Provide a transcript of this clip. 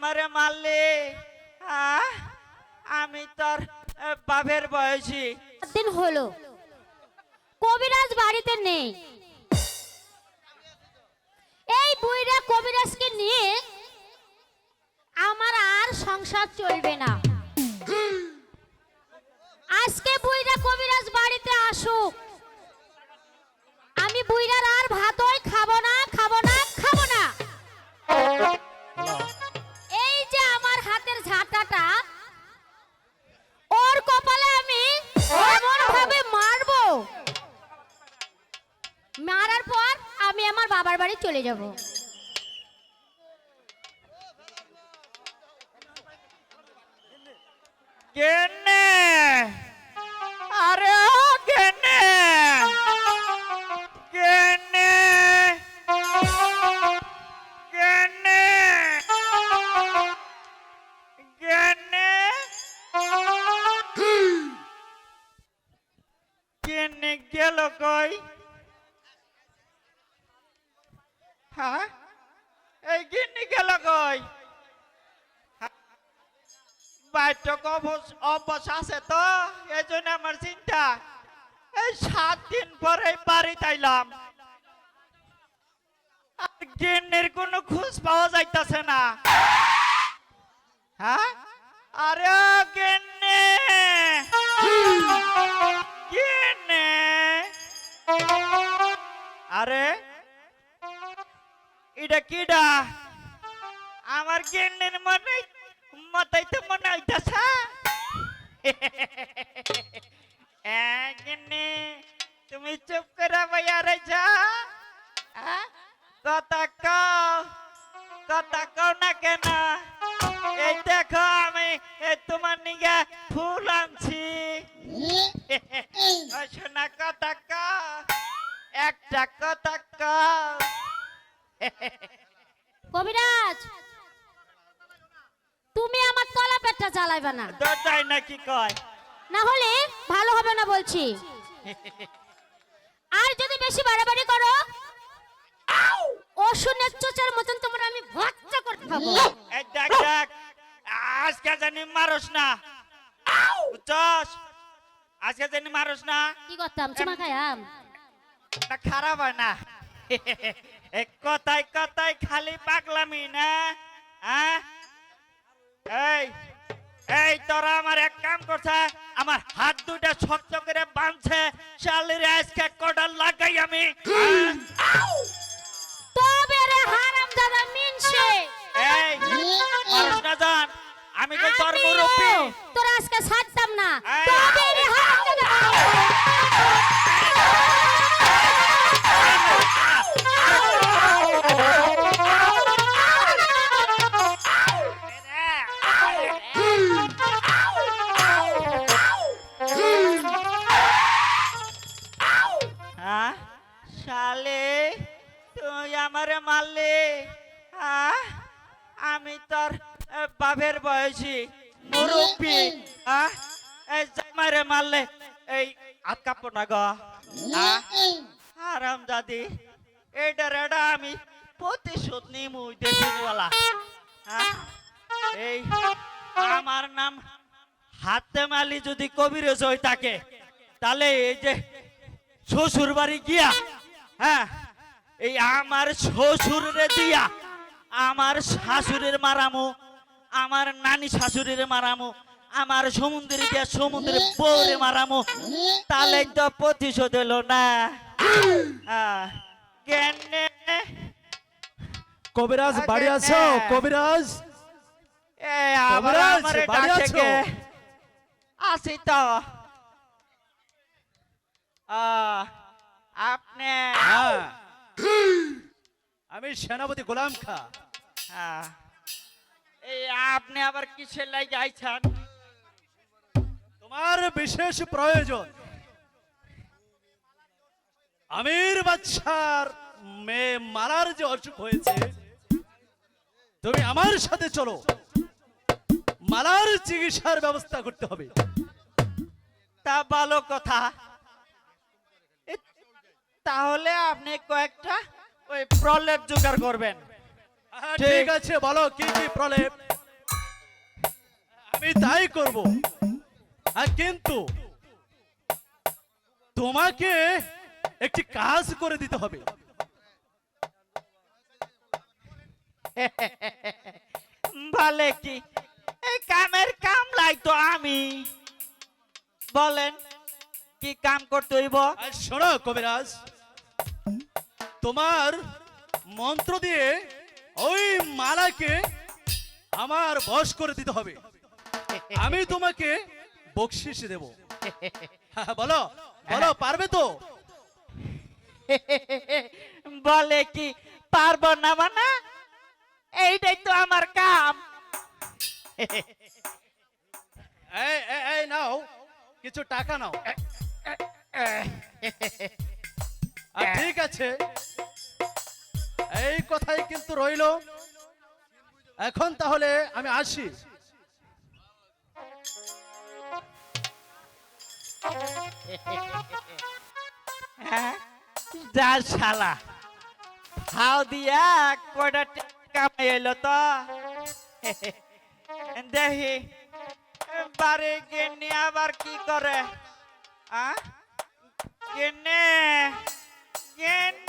আমারে মারলি? আমি তোর বাপের বয়সী। দিন হলো। কবিরাজ বাড়িতে নেই। এই বুইরা কবিরাজকে নিয়ে আমার আর সংসার চলবে না। আজকে বুইরা কবিরাজ বাড়িতে আসুক। আমি বুইরার আর ভাতই চলে যাব। কেনে? আরে ও কেনে? কেনে? কেনে? কেনে? কেনে গেল কই? হ্যাঁ? এই গিন্নি গেল কই? বাইটক অবস আছে তো, এই জন্য আমার চিন্তা। এই সাত দিন পরে বাড়ি তাইলাম। আর গিন্নির কোনো খোঁজ পাওয়া যাইতাছে না। হ্যাঁ? আরে এটা কিডা? আমার গিন্নির মনে মাথায় তো মনে হইতাছে। তুমি চুপ করে বইয়া রয়েছ কথা কও কথা কও না কেন? এই দেখো আমি এ তোমার নিগে ফুল আনছি। শোনা কথা কও একটা কথা কও। কবিরাজ তুমি আমার তলা পেটটা চালাইবে না। দরজায় নাকি কয়? না হলে ভালো হবে না বলছি। আর যদি বেশি বাড়াবাড়ি করো অসুনের চোচার মতন তোমার আমি ভর্তা করে খাব। এই দেখ দেখ আজকে জানি মারস না। বুঝছস আজকে জানি মারস না। কি করতাম চুমা খায়াম খারাপ হয় না। এ কথায় কথায় খালি পাগলামি না? হ্যাঁ এই এই তোরা আমার এক কাম করছে আমার হাত দুটা শক্ত করে বাঁধছে শালির আজকে কটার লাগাই আমি? তবে রে হারাম দাদা মিনছে। এই মারস না জান আমি তো তোর মুরব্বী তোর আজকে ছাড়তাম না। তবে তুই আমারে মারলি আমি তোর বাপের বয়সী। মুরব্বী। এই মারলে এই হাত কাপড় না গো? আরাম দাদি এইটা রেডা আমি প্রতিশোধ নিমু দেশিনওয়ালা হ্যাঁ এই আমার নাম হাতে মালি যদি কবিরজ হয়ে থাকে, তাহলে এই যে শ্বশুর বাড়ি গিয়া হ্যাঁ এই আমার শ্বশুরে দিয়া আমার শাশুড়ির মারামো আমার নানি শাশুড়ির মারামো আমার সমুদ্রে দিয়া সমুদ্রে বউরে মারামু তাহলে তো প্রতিশোধ হলো না। কবিরাজ বাড়ি আছো? কবিরাজ? আছো? আছি তো। আহ, আপনি হ্যাঁ। আমি সেনাপতি গোলাম খা। হ্যাঁ। এই আপনি আবার কিসের লাগে আইছেন? তোমার বিশেষ প্রয়োজন। আমির বাচ্চার মেয়ে মারার যে অসুখ হয়েছে তুমি আমার সাথে চলো। মালার চিকিৎসার ব্যবস্থা করতে হবে। তা ভালো কথা। তাহলে আপনি কয়েকটা ওই প্রলেপ জোগাড় করবেন। ঠিক। ঠিক আছে বলো কি কি প্রলেপ? আমি তাই করব। আর কিন্তু তোমাকে একটি কাজ করে দিতে হবে। বলে কি? এই কামের কামলাই তো আমি। বলেন কি কাম করতে হইব? শোনো কবিরাজ তোমার মন্ত্র দিয়ে ওই মালাকে আমার বশ করে দিতে হবে। আমি তোমাকে বকশিস দেব। হ্যাঁ, বলো বলো পারবে তো? বলে কি পারব না মানে? এইটাই তো আমার কাম। এই নাও কিছু টাকা নাও। ঠিক আছে। এই কথাই কিন্তু রইল। এখন তাহলে আমি আসি। শালা। হাও দিয়া কয়টা কামাই এলো তো। দেখি, বাড়ি গেনি আবার কি করে? আ? গেনে 100